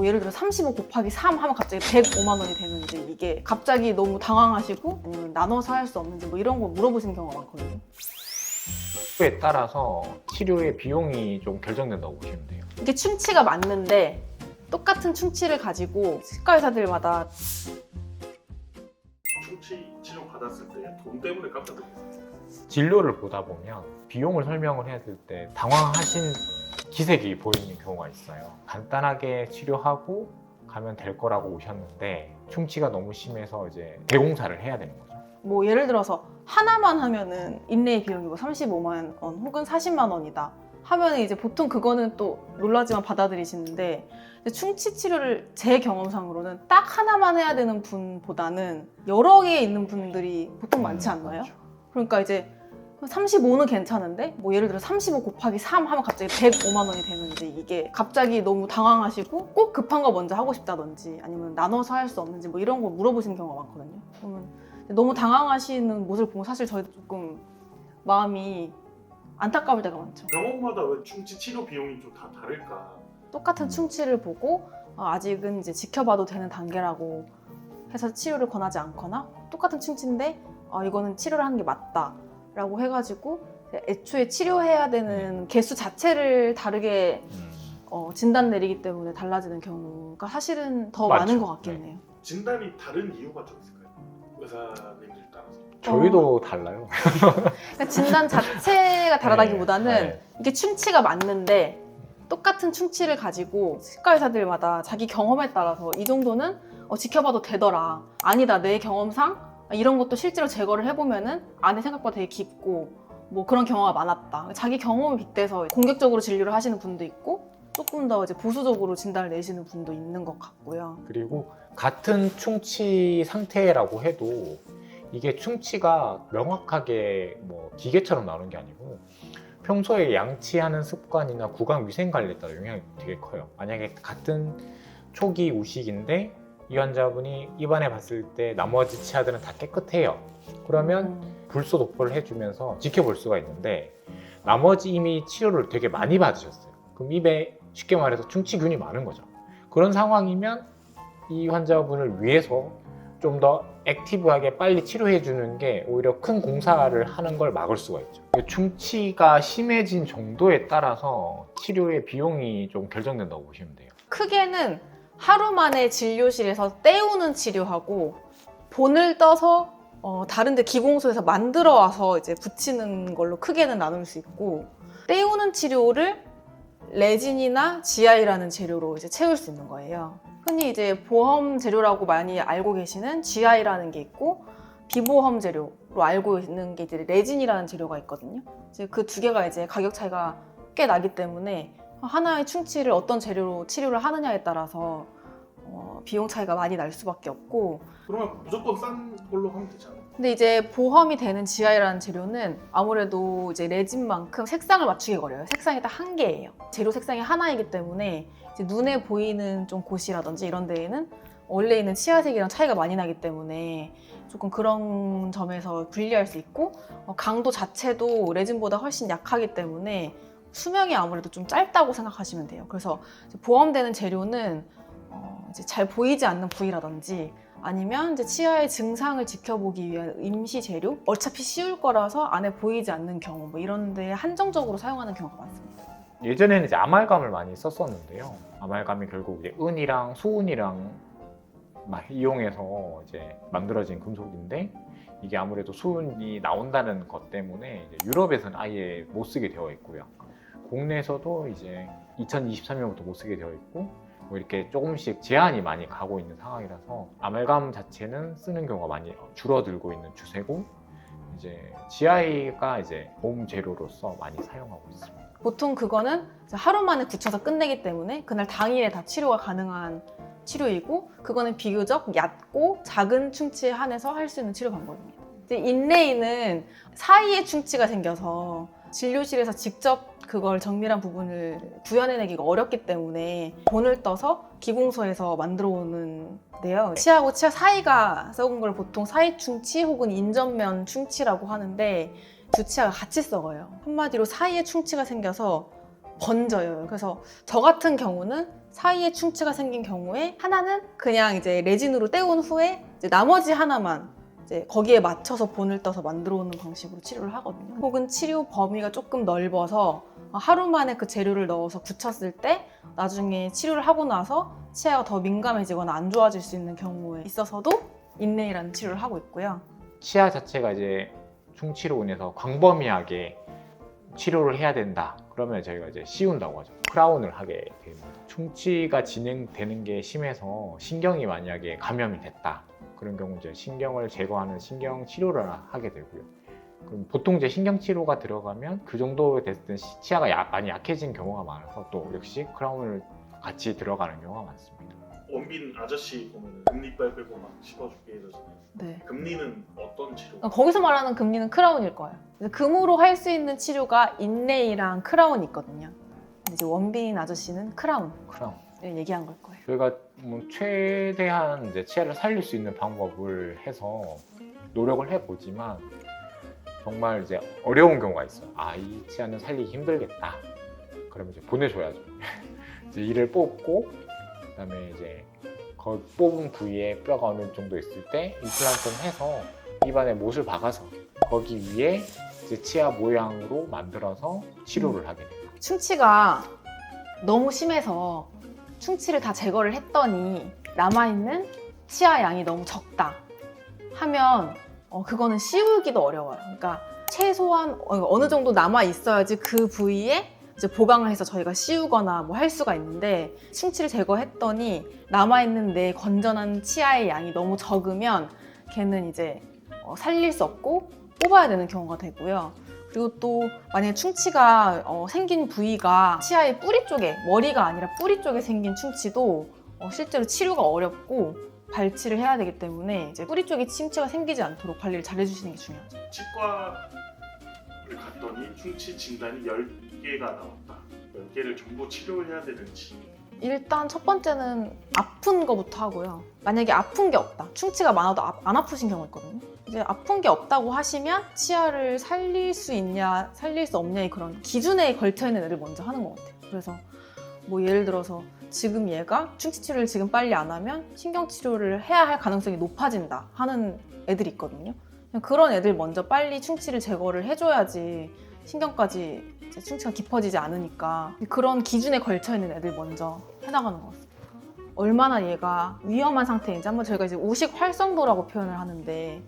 뭐 예를 들어 35 곱하기 3 하면 갑자기 105만 원이 되는지 이게 갑자기 너무 당황하시고 아니면 나눠서 할 수 없는지 뭐 이런 거 물어보시는 경우가 많거든요. 에 따라서 치료의 비용이 좀 결정된다고 보시면 돼요. 이게 충치가 맞는데 똑같은 충치를 가지고 치과 의사들마다 충치 치료 받았을 때 돈 때문에 깜짝 놀랐어요. 진료를 보다 보면 비용을 설명을 했을 때 당황하신 기색이 보이는 경우가 있어요. 간단하게 치료하고 가면 될 거라고 오셨는데 충치가 너무 심해서 이제 대공사를 해야 되는 거죠. 뭐 예를 들어서 하나만 하면은 인레이 비용이 뭐 35만 원 혹은 40만 원이다 하면 이제 보통 그거는 또 놀라지만 받아들이시는데 충치 치료를 제 경험상으로는 딱 하나만 해야 되는 분보다는 여러 개 있는 분들이 보통 많지 음, 않나요? 그렇죠. 그러니까 이제 35는 괜찮은데 뭐 예를 들어 35 곱하기 3 하면 갑자기 105만 원이 되는지 이게 갑자기 너무 당황하시고 꼭 급한 거 먼저 하고 싶다든지 아니면 나눠서 할 수 없는지 뭐 이런 거 물어보시는 경우가 많거든요. 그러면 너무 당황하시는 모습을 보고 사실 저희도 조금 마음이 안타까울 때가 많죠. 병원마다 왜 충치 치료 비용이 좀 다 다를까? 똑같은 음. 충치를 보고 어, 아직은 이제 지켜봐도 되는 단계라고 해서 치료를 권하지 않거나 똑같은 충치인데 어, 이거는 치료를 하는 게 맞다 라고 해가지고 애초에 치료해야 되는 개수 자체를 다르게 음. 어, 진단 내리기 때문에 달라지는 경우가 사실은 더 맞죠. 많은 것 같긴 네. 해요. 진단이 다른 이유가 좀 있을까요? 의사님들 따라서. 저희도 달라요. 그러니까 진단 자체가 다르다기보다는 네, 네. 이게 충치가 맞는데 똑같은 충치를 가지고 치과 의사들마다 자기 경험에 따라서 이 정도는 어, 지켜봐도 되더라. 아니다 내 경험상 이런 것도 실제로 제거를 해보면은 안에 생각보다 되게 깊고 뭐 그런 경우가 많았다. 자기 경험에 빗대서 공격적으로 진료를 하시는 분도 있고 조금 더 이제 보수적으로 진단을 내시는 분도 있는 것 같고요. 그리고 같은 충치 상태라고 해도 이게 충치가 명확하게 뭐 기계처럼 나오는 게 아니고 평소에 양치하는 습관이나 구강 위생 관리에 따라 영향이 되게 커요. 만약에 같은 초기 우식인데 이 환자분이 입안에 봤을 때 나머지 치아들은 다 깨끗해요. 그러면 음. 불소 도포를 해주면서 지켜볼 수가 있는데 나머지 이미 치료를 되게 많이 받으셨어요. 그럼 입에 쉽게 말해서 충치균이 많은 거죠. 그런 상황이면 이 환자분을 위해서 좀 더 액티브하게 빨리 치료해 주는 게 오히려 큰 공사를 하는 걸 막을 수가 있죠. 충치가 심해진 정도에 따라서 치료의 비용이 좀 결정된다고 보시면 돼요. 크게는 하루 만에 진료실에서 때우는 치료하고 본을 떠서 어, 다른데 기공소에서 만들어 와서 이제 붙이는 걸로 크게는 나눌 수 있고 때우는 치료를 레진이나 GI라는 재료로 이제 채울 수 있는 거예요. 흔히 이제 보험 재료라고 많이 알고 계시는 GI라는 게 있고 비보험 재료로 알고 있는 게 이제 레진이라는 재료가 있거든요. 이제 그 두 개가 이제 가격 차이가 꽤 나기 때문에 하나의 충치를 어떤 재료로 치료를 하느냐에 따라서 어, 비용 차이가 많이 날 수밖에 없고 그러면 무조건 싼 걸로 하면 되잖아요. 근데 이제 보험이 되는 GI라는 재료는 아무래도 이제 레진만큼 색상을 맞추게 거려요. 색상이 딱 한 개예요. 재료 색상이 하나이기 때문에 이제 눈에 보이는 좀 곳이라든지 이런 데에는 원래 있는 치아색이랑 차이가 많이 나기 때문에 조금 그런 점에서 불리할 수 있고 어, 강도 자체도 레진보다 훨씬 약하기 때문에 수명이 아무래도 좀 짧다고 생각하시면 돼요. 그래서 보험되는 재료는 어, 이제 잘 보이지 않는 부위라든지 아니면 이제 치아의 증상을 지켜보기 위한 임시 재료 어차피 씌울 거라서 안에 보이지 않는 경우 뭐 이런 데 한정적으로 사용하는 경우가 많습니다. 예전에는 이제 아말감을 많이 썼었는데요. 아말감이 결국 이제 은이랑 수은이랑 막 이용해서 이제 만들어진 금속인데 이게 아무래도 수은이 나온다는 것 때문에 유럽에서는 아예 못 쓰게 되어 있고요. 국내에서도 이제 2023년부터 못 쓰게 되어 있고 뭐 이렇게 조금씩 제한이 많이 가고 있는 상황이라서 아말감 자체는 쓰는 경우가 많이 줄어들고 있는 추세고 이제 GI가 이제 보험 재료로서 많이 사용하고 있습니다. 보통 그거는 하루 만에 붙여서 끝내기 때문에 그날 당일에 다 치료가 가능한 치료이고 그거는 비교적 얕고 작은 충치에 한해서 할 수 있는 치료 방법입니다. 인레이는 사이에 충치가 생겨서 진료실에서 직접 그걸 정밀한 부분을 구현해내기가 어렵기 때문에 본을 떠서 기공소에서 만들어 오는데요. 치아하고 치아 사이가 썩은 걸 보통 사이 충치 혹은 인전면 충치라고 하는데 두 치아가 같이 썩어요. 한마디로 사이에 충치가 생겨서 번져요. 그래서 저 같은 경우는 사이에 충치가 생긴 경우에 하나는 그냥 이제 레진으로 때운 후에 나머지 하나만 이제 거기에 맞춰서 본을 떠서 만들어 오는 방식으로 치료를 하거든요. 혹은 치료 범위가 조금 넓어서 하루 만에 그 재료를 넣어서 굳혔을 때 나중에 치료를 하고 나서 치아가 더 민감해지거나 안 좋아질 수 있는 경우에 있어서도 인레이라는 치료를 하고 있고요. 치아 자체가 이제 충치로 인해서 광범위하게 치료를 해야 된다. 그러면 저희가 이제 씌운다고 하죠. 크라운을 하게 됩니다. 충치가 진행되는 게 심해서 신경이 만약에 감염이 됐다. 그런 경우 이제 신경을 제거하는 신경 치료를 하게 되고요. 그럼 보통 이제 신경 치료가 들어가면 그 정도 됐을 때 시- 치아가 야- 많이 약해진 경우가 많아서 또 역시 크라운을 같이 들어가는 경우가 많습니다. 원빈 아저씨 보면 금리빨 빼고 막 씹어주게 이러잖아요. 네. 금리는 어떤 치료? 어, 거기서 말하는 금리는 크라운일 거예요. 그래서 금으로 할 수 있는 치료가 인레이랑 크라운이 있거든요. 근데 이제 원빈 아저씨는 크라운을 크라운. 얘기한 걸 거예요. 저희가 뭐 최대한 이제 치아를 살릴 수 있는 방법을 해서 노력을 해보지만 정말 이제 어려운 경우가 있어요. 아, 이 치아는 살리기 힘들겠다. 그러면 이제 보내줘야죠. 이제 이를 뽑고 그다음에 이제 그 뽑은 부위에 뼈가 어느 정도 있을 때 임플란트를 해서 입안에 못을 박아서 거기 위에 이제 치아 모양으로 만들어서 치료를 하게 돼요. 충치가 너무 심해서 충치를 다 제거를 했더니 남아있는 치아 양이 너무 적다 하면 어, 그거는 씌우기도 어려워요. 그러니까 최소한 어, 어느 정도 남아 있어야지 그 부위에 이제 보강을 해서 저희가 씌우거나 뭐 할 수가 있는데 충치를 제거했더니 남아 있는 내 건전한 치아의 양이 너무 적으면 걔는 이제 어, 살릴 수 없고 뽑아야 되는 경우가 되고요. 그리고 또 만약에 충치가 어, 생긴 부위가 치아의 뿌리 쪽에 머리가 아니라 뿌리 쪽에 생긴 충치도 어, 실제로 치료가 어렵고 발치를 해야 되기 때문에 이제 뿌리 쪽에 침치가 생기지 않도록 관리를 잘 해주시는 게 중요하죠. 치과를 갔더니 충치 진단이 10개가 나왔다. 10개를 전부 치료해야 되는지 일단 첫 번째는 아픈 거부터 하고요. 만약에 아픈 게 없다. 충치가 많아도 아- 안 아프신 경우 있거든요. 이제 아픈 게 없다고 하시면 치아를 살릴 수 있냐, 살릴 수 없냐의 그런 기준에 걸쳐 있는 애를 먼저 하는 것 같아요. 그래서 뭐 예를 들어서 지금 얘가 충치 치료를 지금 빨리 안 하면 신경 치료를 해야 할 가능성이 높아진다 하는 애들이 있거든요. 그런 애들 먼저 빨리 충치를 제거를 해줘야지 신경까지 충치가 깊어지지 않으니까 그런 기준에 걸쳐 있는 애들 먼저 해나가는 것 같습니다. 얼마나 얘가 위험한 상태인지 한번 저희가 이제 우식 활성도라고 표현을 하는데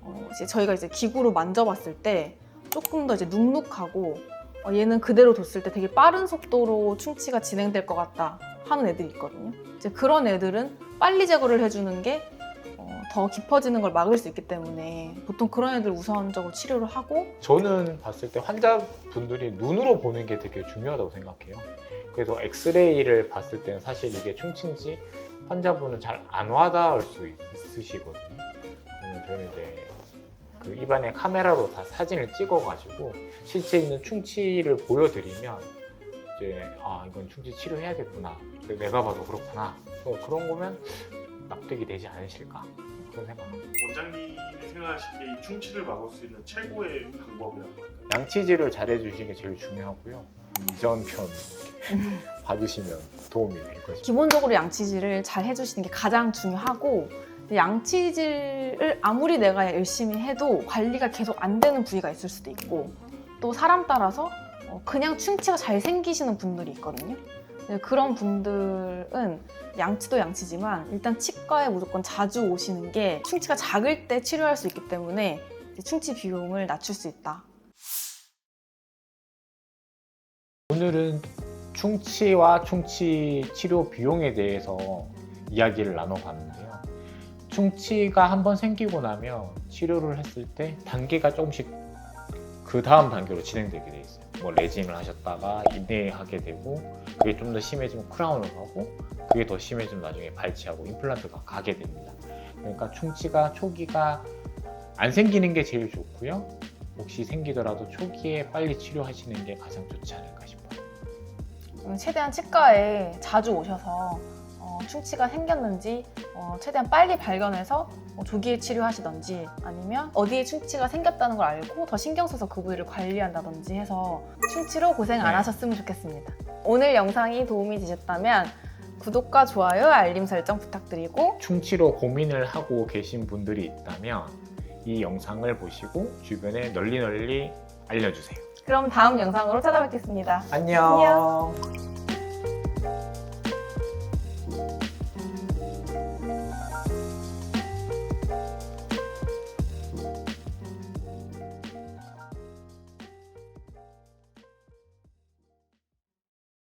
어, 이제 저희가 이제 기구로 만져봤을 때 조금 더 이제 눅눅하고 어, 얘는 그대로 뒀을 때 되게 빠른 속도로 충치가 진행될 것 같다 하는 애들이 있거든요. 이제 그런 애들은 빨리 제거를 해주는 게 어, 더 깊어지는 걸 막을 수 있기 때문에 보통 그런 애들 우선적으로 치료를 하고 저는 봤을 때 환자분들이 눈으로 보는 게 되게 중요하다고 생각해요. 그래서 엑스레이를 봤을 때는 사실 이게 충치인지 환자분은 잘 안 와닿을 수 있으시거든요. 저는 이제 그 입안에 카메라로 다 사진을 찍어가지고 실제 있는 충치를 보여드리면 이제 아 이건 충치 치료해야겠구나. 내가 봐도 그렇구나. 그런 거면 납득이 되지 않으실까 그런 생각합니다. 원장님이 생각하시기에 이 충치를 막을 수 있는 최고의 방법이라고 할까요? 양치질을 잘해주시는 게 제일 중요하고요. 이전 편 받으시면 도움이 될 것입니다. 기본적으로 양치질을 잘 해주시는 게 가장 중요하고 근데 양치질을 아무리 내가 열심히 해도 관리가 계속 안 되는 부위가 있을 수도 있고 또 사람 따라서 어, 그냥 충치가 잘 생기시는 분들이 있거든요. 근데 그런 분들은 양치도 양치지만 일단 치과에 무조건 자주 오시는 게 충치가 작을 때 치료할 수 있기 때문에 충치 비용을 낮출 수 있다. 오늘은 충치와 충치 치료 비용에 대해서 이야기를 나눠봤는데요. 충치가 한번 생기고 나면 치료를 했을 때 단계가 조금씩 그 다음 단계로 진행되게 돼 있어요. 뭐 레진을 하셨다가 인내하게 되고 그게 좀 더 심해지면 크라운을 하고 그게 더 심해지면 나중에 발치하고 임플란트가 가게 됩니다. 그러니까 충치가 초기가 안 생기는 게 제일 좋고요. 혹시 생기더라도 초기에 빨리 치료하시는 게 가장 좋지 않을까 싶어요. 음, 최대한 치과에 자주 오셔서 어, 충치가 생겼는지 어, 최대한 빨리 발견해서 어, 조기에 치료하시던지 아니면 어디에 충치가 생겼다는 걸 알고 더 신경 써서 그 부위를 관리한다든지 해서 충치로 고생 안 네. 하셨으면 좋겠습니다. 오늘 영상이 도움이 되셨다면 구독과 좋아요, 알림 설정 부탁드리고 충치로 고민을 하고 계신 분들이 있다면 이 영상을 보시고 주변에 널리 널리 알려주세요. 그럼 다음 영상으로 찾아뵙겠습니다. 안녕.